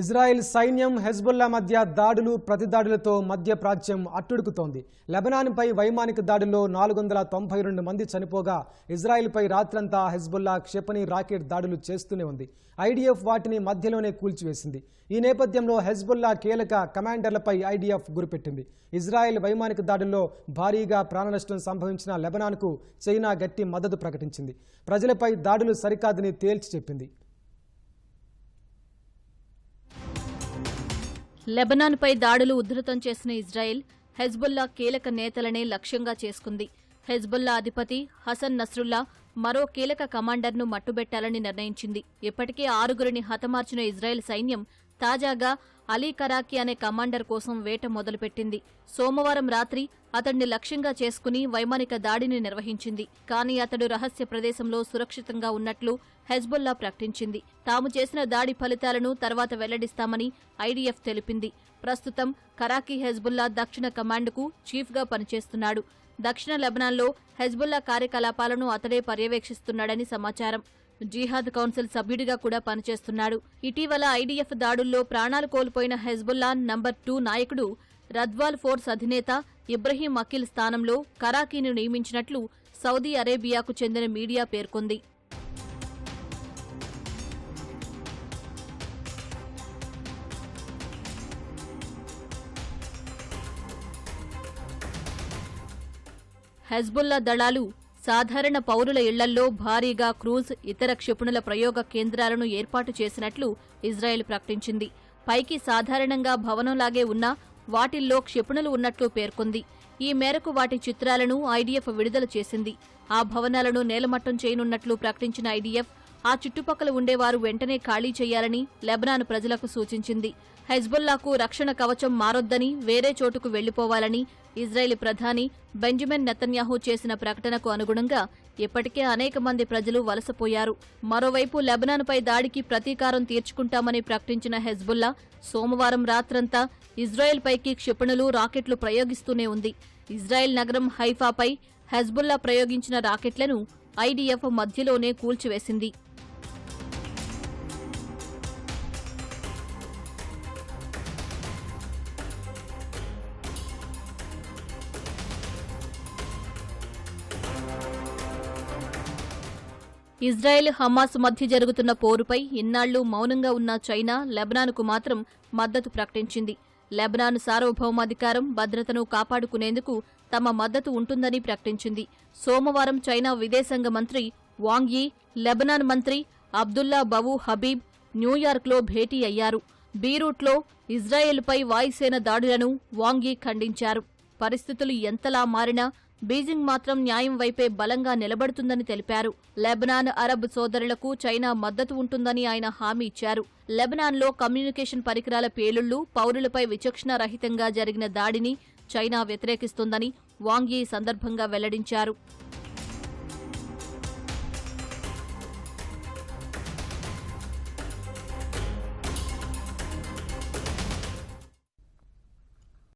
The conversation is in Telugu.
ఇజ్రాయెల్ సైన్యం హెజ్బుల్లా మధ్య దాడులు ప్రతిదాడులతో మధ్య ప్రాచ్యం అట్టుడుకుతోంది. లెబనాన్పై వైమానిక దాడుల్లో నాలుగు వందల తొంభై రెండు మంది చనిపోగా ఇజ్రాయెల్పై రాత్రంతా హెజ్బుల్లా క్షిపణి రాకెట్ దాడులు చేస్తూనే ఉంది. ఐడిఎఫ్ వాటిని మధ్యలోనే కూల్చివేసింది. ఈ నేపథ్యంలో హెజ్బుల్లా కీలక కమాండర్లపై ఐడిఎఫ్ గురిపెట్టింది. ఇజ్రాయెల్ వైమానిక దాడుల్లో భారీగా ప్రాణనష్టం సంభవించిన లెబనాన్కు చైనా గట్టి మద్దతు ప్రకటించింది. ప్రజలపై దాడులు సరికాదని తేల్చి చెప్పింది. లెబనాన్పై దాడులు ఉధృతం చేసిన ఇజ్రాయెల్ హెజ్బుల్లా కీలక నేతలనే లక్ష్యంగా చేసుకుంది. హెజ్బుల్లా అధిపతి హసన్ నస్రుల్లా మరో కీలక కమాండర్ను మట్టుబెట్టాలని నిర్ణయించింది. ఇప్పటికే ఆరుగురిని హతమార్చిన ఇజ్రాయెల్ సైన్యం తాజాగా అలీ కరాకి అనే కమాండర్ కోసం వేట మొదలుపెట్టింది. సోమవారం రాత్రి అతడిని లక్ష్యంగా చేసుకుని వైమానిక దాడిని నిర్వహించింది. కానీ అతడు రహస్య ప్రదేశంలో సురక్షితంగా ఉన్నట్లు హెజ్బుల్లా ప్రకటించింది. తాము చేసిన దాడి ఫలితాలను తర్వాత వెల్లడిస్తామని ఐడీఎఫ్ తెలిపింది. ప్రస్తుతం కరాకీ హెజ్బుల్లా దక్షిణ కమాండ్కు చీఫ్గా పనిచేస్తున్నాడు. దక్షిణ లెబనాన్లో హెజ్బుల్లా కార్యకలాపాలను అతడే పర్యవేక్షిస్తున్నాడని సమాచారం. జీహాద్ కౌన్సిల్ సభ్యుడిగా కూడా పనిచేస్తున్నాడు. ఇటీవల ఐడీఎఫ్ దాడుల్లో ప్రాణాలు కోల్పోయిన హెజ్బుల్లాన్ నంబర్ టూ నాయకుడు రద్వాల్ ఫోర్స్ అధినేత ఇబ్రహీం అఖిల్ స్థానంలో కరాకీని నియమించినట్లు సౌదీ అరేబియాకు చెందిన మీడియా పేర్కొంది. హెజ్బుల్లా దళాలు సాధారణ పౌరుల ఇళ్ళల్లో భారీగా క్రూజ్ ఇతర క్షిపణుల ప్రయోగ కేంద్రాలను ఏర్పాటు చేసినట్లు ఇజ్రాయెల్ ప్రకటించింది. పైకి సాధారణంగా భవనంలాగే ఉన్నా వాటిల్లో క్షిపణులు ఉన్నట్లు పేర్కొంది. ఈ మేరకు వాటి చిత్రాలను ఐడీఎఫ్ విడుదల చేసింది. ఆ భవనాలను నేలమట్టం చేయనున్నట్లు ప్రకటించిన ఐడీఎఫ్ ఆ చుట్టుపక్కల ఉండేవారు వెంటనే ఖాళీ చేయాలని లెబనాన్ ప్రజలకు సూచించింది. హెజ్బుల్లాకు రక్షణ కవచం మారొద్దని వేరే చోటుకు వెళ్ళిపోవాలని ఇజ్రాయెల్ ప్రధాని బెంజమిన్ నెతన్యాహు చేసిన ప్రకటనకు అనుగుణంగా ఇప్పటికే అనేక మంది ప్రజలు వలసపోయారు. మరోవైపు లెబనాన్పై దాడికి ప్రతీకారం తీర్చుకుంటామని ప్రకటించిన హెజ్బుల్లా సోమవారం రాత్రంతా ఇజ్రాయెల్ పైకి క్షిపణులు రాకెట్లు ప్రయోగిస్తూనే ఉంది. ఇజ్రాయెల్ నగరం హైఫాపై హెజ్బుల్లా ప్రయోగించిన రాకెట్లను ఐడీఎఫ్ మధ్యలోనే కూల్చివేసింది. ఇజ్రాయెల్ హమాస్ మధ్య జరుగుతున్న పోరుపై ఇన్నాళ్ళు మౌనంగా ఉన్న చైనా లెబనాన్కు మాత్రం మద్దతు ప్రకటించింది. లెబనాన్ సార్వభౌమాధికారం భద్రతను కాపాడుకునేందుకు తమ మద్దతు ఉంటుందని ప్రకటించింది. సోమవారం చైనా విదేశాంగ మంత్రి వాంగ్ యీ లెబనాన్ మంత్రి అబ్దుల్లా బవు హబీబ్ న్యూయార్క్లో భేటీ అయ్యారు. బీరూట్లో ఇజ్రాయెల్పై వాయుసేన దాడులను వాంగ్ యీ ఖండించారు. పరిస్థితులు ఎంతలా మారినా బీజింగ్ మాత్రం న్యాయం వైపే బలంగా నిలబడుతుందని తెలిపారు. లెబనాన్ అరబ్ సోదరులకు చైనా మద్దతు ఉంటుందని ఆయన హామీ ఇచ్చారు. లెబనాన్లో కమ్యూనికేషన్ పరికరాల పేలుళ్ళు పౌరులపై విచక్షణారహితంగా జరిగిన దాడిని చైనా వ్యతిరేకిస్తోందని వాంగ్ ఈ సందర్భంగా వెల్లడించారు.